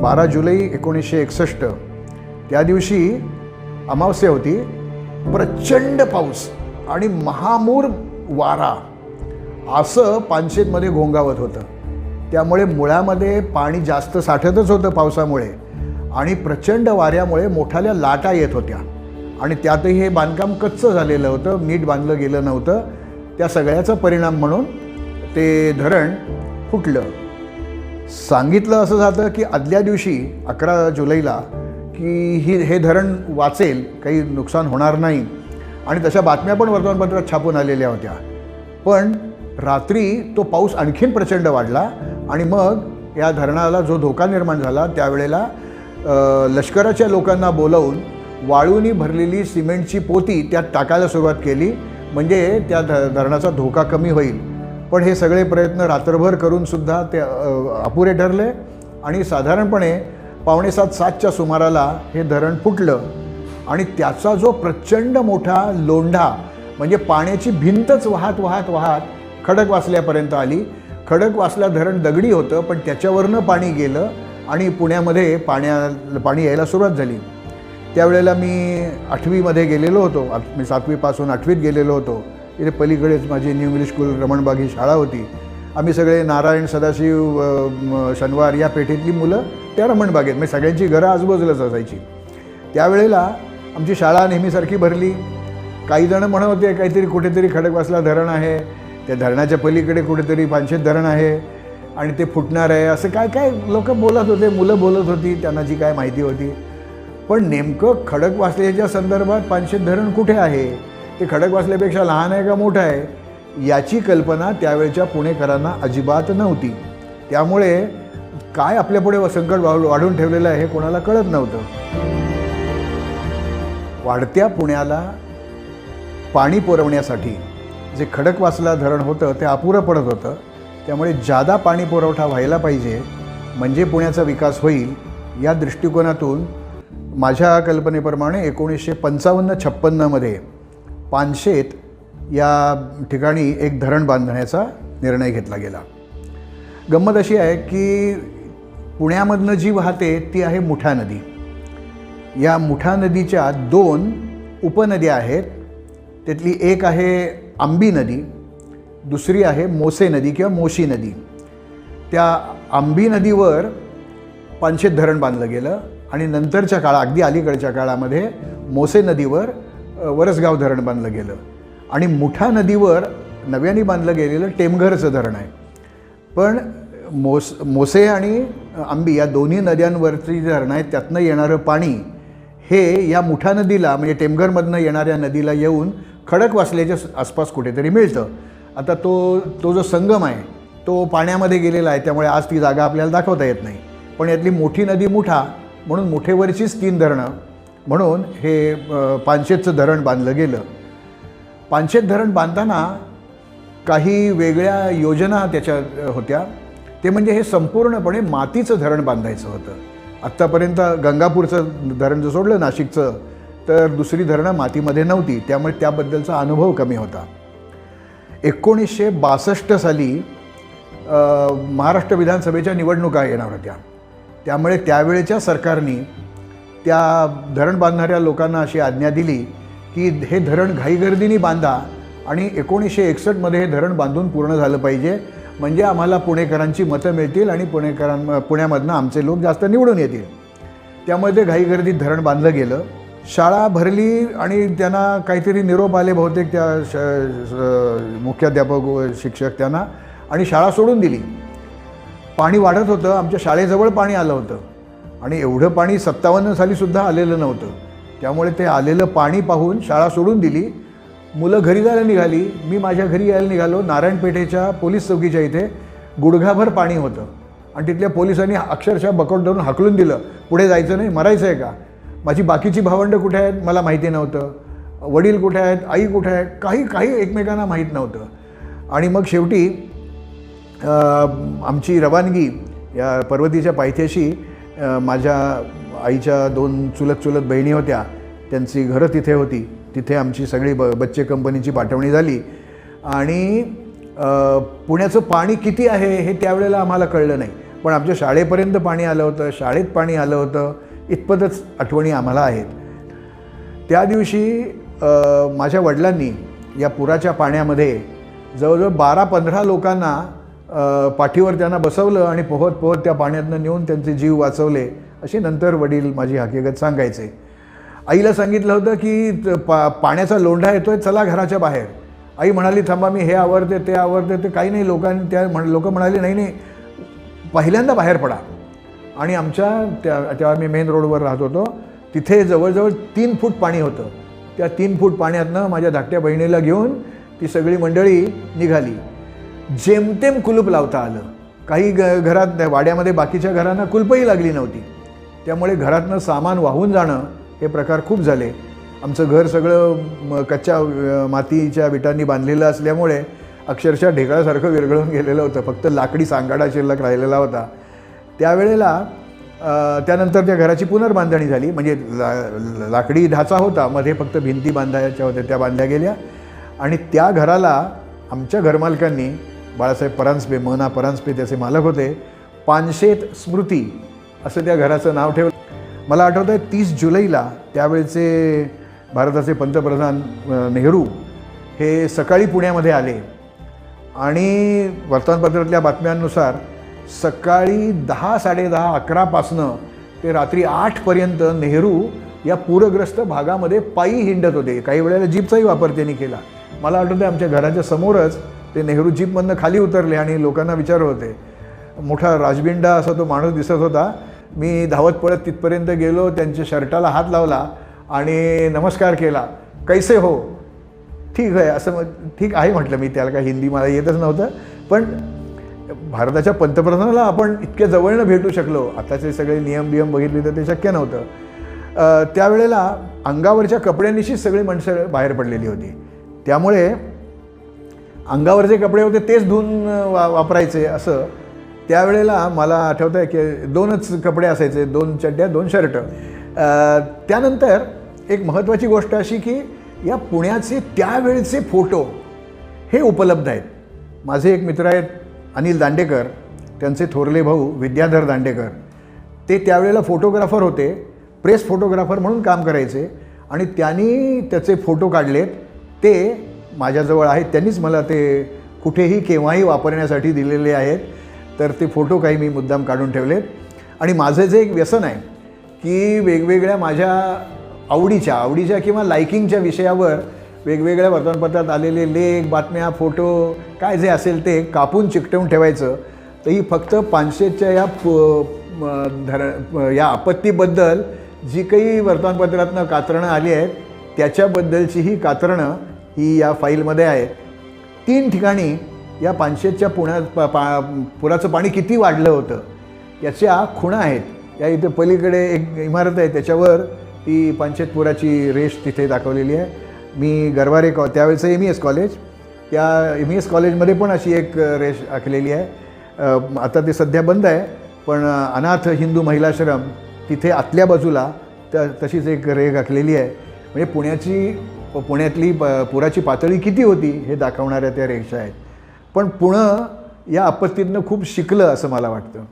बारा जुलै एकोणीसशे एकसष्ट. त्या दिवशी अमावस्या होती. प्रचंड पाऊस आणि महामूर वारा. असं पानशेतमध्ये घोंगावत होतं. त्यामुळे मुळामध्ये पाणी जास्त साठतच होतं पावसामुळे आणि प्रचंड वाऱ्यामुळे मोठाल्या लाटा येत होत्या. आणि त्यातही हे बांधकाम कच्चं झालेलं होतं नीट बांधलं गेलं नव्हतं. त्या सगळ्याचा परिणाम म्हणून ते धरण फुटलं. सांगितलं असं जातं की आदल्या दिवशी अकरा जुलैला की ही हे धरण वाचेल काही नुकसान होणार नाही. आणि तशा बातम्या पण वर्तमानपत्रात छापून आलेल्या होत्या. पण रात्री तो पाऊस आणखीन प्रचंड वाढला आणि मग या धरणाला जो धोका निर्माण झाला त्यावेळेला लष्कराच्या लोकांना बोलावून वाळूनी भरलेली सिमेंटची पोती त्यात टाकायला सुरुवात केली. म्हणजे त्या ध धरणाचा धोका कमी होईल. पण हे सगळे प्रयत्न रात्रभर करून सुद्धा ते अपुरे ठरले. आणि साधारणपणे पावणे सात सातच्या सुमाराला हे धरण फुटलं. आणि त्याचा जो प्रचंड मोठा लोंढा म्हणजे पाण्याची भिंतच वाहत वाहत वाहत खडकवासल्यापर्यंत आली. खडक खडकवासला धरण दगडी होतं पण त्याच्यावरनं पाणी गेलं आणि पुण्यामध्ये पाण्या पाणी यायला सुरुवात झाली. त्यावेळेला मी आठवीमध्ये गेलेलो होतो. आठ- मी सातवीपासून आठवीत गेलेलो होतो. इथे पलीकडेच माझी न्यू इंग्लिश स्कूल रमणबाग ही शाळा होती. आम्ही सगळे नारायण सदाशिव शनिवार या पेठेतली मुलं त्या रमणबागेत म्हणजे सगळ्यांची घरं आजूबाजूलाच असायची. त्यावेळेला आमची शाळा नेहमीसारखी भरली. काहीजणं म्हणत होते काहीतरी कुठेतरी खडकवासला धरण आहे. त्या धरणाच्या पलीकडे कुठेतरी पानशेत धरण आहे. आणि ते फुटणार आहे. असं काय काय लोक बोलत होते मुलं बोलत होती त्यांना जी काय माहिती होती. पण नेमकं खडकवासल्याच्या संदर्भात पानशेत धरण कुठे आहे? ते खडकवासल्यापेक्षा लहान आहे का मोठं आहे याची कल्पना त्यावेळच्या पुणेकरांना अजिबात नव्हती. त्यामुळे काय आपल्यापुढे संकट वाढ वाढून ठेवलेलं आहे हे कोणाला कळत नव्हतं. वाढत्या पुण्याला पाणी पुरवण्यासाठी जे खडकवासला धरण होतं ते अपुरं पडत होतं. त्यामुळे जादा पाणी पुरवठा व्हायला पाहिजे म्हणजे पुण्याचा विकास होईल या दृष्टिकोनातून माझ्या कल्पनेप्रमाणे एकोणीसशे पंचावन्न छप्पन्नमध्ये पानशेत या ठिकाणी एक धरण बांधण्याचा निर्णय घेतला गेला. गंमत अशी आहे की पुण्यामधनं जी वाहते ती आहे मुठा नदी. या मुठा नदीच्या दोन उपनद्या आहेत. त्यातली एक आहे आंबी नदी दुसरी आहे मोसे नदी किंवा मोशी नदी. त्या आंबी नदीवर पानशेत धरण बांधलं गेलं आणि नंतरच्या काळा अगदी अलीकडच्या काळामध्ये मोसे नदीवर वरसगाव धरण बांधलं गेलं. आणि मुठा नदीवर नव्याने बांधलं गेलेलं टेमघरचं धरण आहे. पण मोस मोसे आणि आंबी या दोन्ही नद्यांवरची धरणं आहेत त्यातनं येणारं पाणी हे या मुठा नदीला म्हणजे टेमघरमधनं येणाऱ्या नदीला येऊन खडक खडकवासल्याच्या आसपास कुठेतरी मिळतं. आता तो तो जो संगम आहे तो पाण्यामध्ये गेलेला आहे त्यामुळे आज ती जागा आपल्याला दाखवता येत नाही. पण यातली मोठी नदी मुठा म्हणून मुठेवरचीच तीन धरणं म्हणून हे पानशेतचं धरण बांधलं गेलं. पानशेत धरण बांधताना काही वेगळ्या योजना त्याच्या होत्या. ते म्हणजे हे संपूर्णपणे मातीचं धरण बांधायचं होतं. आत्तापर्यंत गंगापूरचं धरण जर सोडलं नाशिकचं तर दुसरी धरणं मातीमध्ये नव्हती. त्यामुळे त्याबद्दलचा अनुभव कमी होता. एकोणीसशे बासष्ट साली महाराष्ट्र विधानसभेच्या निवडणुका येणार होत्या. त्यामुळे त्यावेळेच्या सरकारने त्या धरण बांधणाऱ्या लोकांना अशी आज्ञा दिली की हे धरण घाईगर्दीने बांधा आणि एकोणीसशे एकसष्टमध्ये हे धरण बांधून पूर्ण झालं पाहिजे. म्हणजे आम्हाला पुणेकरांची मतं मिळतील आणि पुणेकरां पुण्यामधनं आमचे लोक जास्त निवडून येतील. त्यामुळे ते घाईगर्दीत धरण बांधलं गेलं. शाळा भरली आणि त्यांना काहीतरी निरोप आले बहुतेक त्या श श- मुख्याध्यापक व शिक्षक त्यांना. आणि शाळा सोडून दिली. पाणी वाढत होतं. आमच्या शाळेजवळ पाणी आलं होतं. आणि एवढं पाणी सत्तावन्न सालीसुद्धा आलेलं नव्हतं. त्यामुळे ते आलेलं पाणी पाहून शाळा सोडून दिली. मुलं घरी जायला निघाली. मी माझ्या घरी यायला निघालो. नारायणपेठेच्या पोलीस चौकीच्या इथे गुडघाभर पाणी होतं. आणि तिथल्या पोलिसांनी अक्षरशः बकोट धरून हाकलून दिलं. पुढे जायचं नाही मरायचं आहे का? माझी बाकीची भावंडं कुठे आहेत? मला माहिती नव्हतं. वडील कुठे आहेत? आई कुठे आहेत? काही काही एकमेकांना माहीत नव्हतं. आणि मग शेवटी आमची रवानगी या पर्वतीच्या पायथ्याशी माझ्या आईच्या दोन चुलत चुलत बहिणी होत्या त्यांची घरं तिथे होती. तिथे आमची सगळी ब बच्चे कंपनीची पाठवणी झाली. आणि पुण्याचं पाणी किती आहे हे त्यावेळेला आम्हाला कळलं नाही. पण आमच्या शाळेपर्यंत पाणी आलं होतं शाळेत पाणी आलं होतं इतपतच आठवणी आम्हाला आहेत. त्या दिवशी माझ्या वडिलांनी या पुराच्या पाण्यामध्ये जवळजवळ बारा पंधरा लोकांना पाठीवर त्यांना बसवलं आणि पोहत पोहत त्या पाण्यातनं नेऊन त्यांचे जीव वाचवले अशी नंतर वडील माझी हकीकत सांगायचे. आईला सांगितलं होतं की पा पाण्याचा लोंढा येतोय चला घराच्या बाहेर. आई म्हणाली थांबा मी हे आवडते ते आवडते ते काही नाही लोकांनी त्या म्हण लोक म्हणाले नाही नाही पहिल्यांदा बाहेर पडा. आणि आमच्या त्या तेव्हा मी मेन रोडवर राहत होतो तिथे जवळजवळ तीन फूट पाणी होतं. त्या तीन फूट पाण्यातनं माझ्या धाकट्या बहिणीला घेऊन ती सगळी मंडळी निघाली. जेमतेम कुलूप लावता आलं. काही ग घरात वाड्यामध्ये बाकीच्या घरांना कुलपही लागली नव्हती. त्यामुळे घरातनं सामान वाहून जाणं हे प्रकार खूप झाले. आमचं घर सगळं कच्च्या मातीच्या विटांनी बांधलेलं असल्यामुळे अक्षरशः ढेकळासारखं विरघळून गेलेलं होतं. फक्त लाकडी सांगाडा शिल्लक राहिलेला होता. त्यावेळेला त्यानंतर त्या घराची पुनर्बांधणी झाली. म्हणजे ला लाकडी ढाचा होता. मध्ये फक्त भिंती बांधायच्या होत्या त्या बांधल्या गेल्या. आणि त्या घराला आमच्या घरमालकांनी बाळासाहेब परांजपे मना परांजपे त्याचे मालक होते. पानशेत स्मृती असं त्या घराचं नाव ठेवलं. मला आठवतं आहे तीस जुलैला त्यावेळचे भारताचे पंतप्रधान नेहरू हे सकाळी पुण्यामध्ये आले. आणि वर्तमानपत्रातल्या बातम्यांनुसार सकाळी दहा साडेदहा अकरापासनं ते रात्री आठपर्यंत नेहरू या पूरग्रस्त भागामध्ये पायी हिंडत होते. काही वेळेला जीपचाही वापर त्यांनी केला. मला आठवतं आमच्या घराच्या समोरच ते नेहरू जीपमधनं खाली उतरले आणि लोकांना विचार होते. मोठा राजबिंडा असा तो माणूस दिसत होता. मी धावत पळत तिथपर्यंत गेलो त्यांच्या शर्टाला हात लावला आणि नमस्कार केला. कैसे हो? ठीक आहे असं मग ठीक आहे म्हटलं मी. त्याला काय हिंदी मला येतच नव्हतं. पण भारताच्या पंतप्रधानाला आपण इतक्या जवळनं भेटू शकलो. आताचे सगळे नियम बियम बघितले तर ते शक्य नव्हतं. त्यावेळेला अंगावरच्या कपड्यांनीशीच सगळी माणसं बाहेर पडलेली होती. त्यामुळे अंगावर जे कपडे होते तेच धुवून वा वापरायचे असं त्यावेळेला मला आठवतं आहे की दोनच कपडे असायचे दोन चड्ड्या दोन शर्ट. त्यानंतर एक महत्त्वाची गोष्ट अशी की या पुण्याचे त्यावेळचे फोटो हे उपलब्ध आहेत. माझे एक मित्र आहेत अनिल दांडेकर त्यांचे थोरले भाऊ विद्याधर दांडेकर. ते त्यावेळेला फोटोग्राफर होते प्रेस फोटोग्राफर म्हणून काम करायचे आणि त्यांनी त्याचे फोटो काढलेत. ते माझ्याजवळ आहेत त्यांनीच मला ते कुठेही केव्हाही वापरण्यासाठी दिलेले आहेत. तर ते फोटो काही मी मुद्दाम काढून ठेवलेत. आणि माझं जे एक व्यसन आहे की वेगवेगळ्या माझ्या आवडीच्या आवडीच्या किंवा लायकिंगच्या विषयावर वेगवेगळ्या वर्तमानपत्रात आलेले लेख बातम्या फोटो काय जे असेल ते कापून चिकटवून ठेवायचं. तर ही फक्त पानशेच्या या प- धर या आपत्तीबद्दल जी काही वर्तमानपत्रातनं कातरणं आली आहेत त्याच्याबद्दलची ही कातरणं ही या फाईलमध्ये आहे. तीन ठिकाणी या पानशेतच्या पुण्यात पा पा पुराचं पाणी किती वाढलं होतं याच्या खुणा आहेत. या इथे पलीकडे एक इमारत आहे त्याच्यावर ती पानशेत पुराची रेष तिथे दाखवलेली आहे. मी गरवारे कॉ त्यावेळेचं एम ई एस कॉलेज त्या एम ई एस कॉलेजमध्ये पण अशी एक रेष आखलेली आहे. आता ते सध्या बंद आहे पण अनाथ हिंदू महिलाश्रम तिथे आतल्या बाजूला त्या तशीच एक रेघ आखलेली आहे. म्हणजे पुण्याची पुण्यातली प पुराची पातळी किती होती हे दाखवणाऱ्या त्या रेषा आहेत. पण पुणं या आपत्तीतनं खूप शिकलं असं मला वाटतं.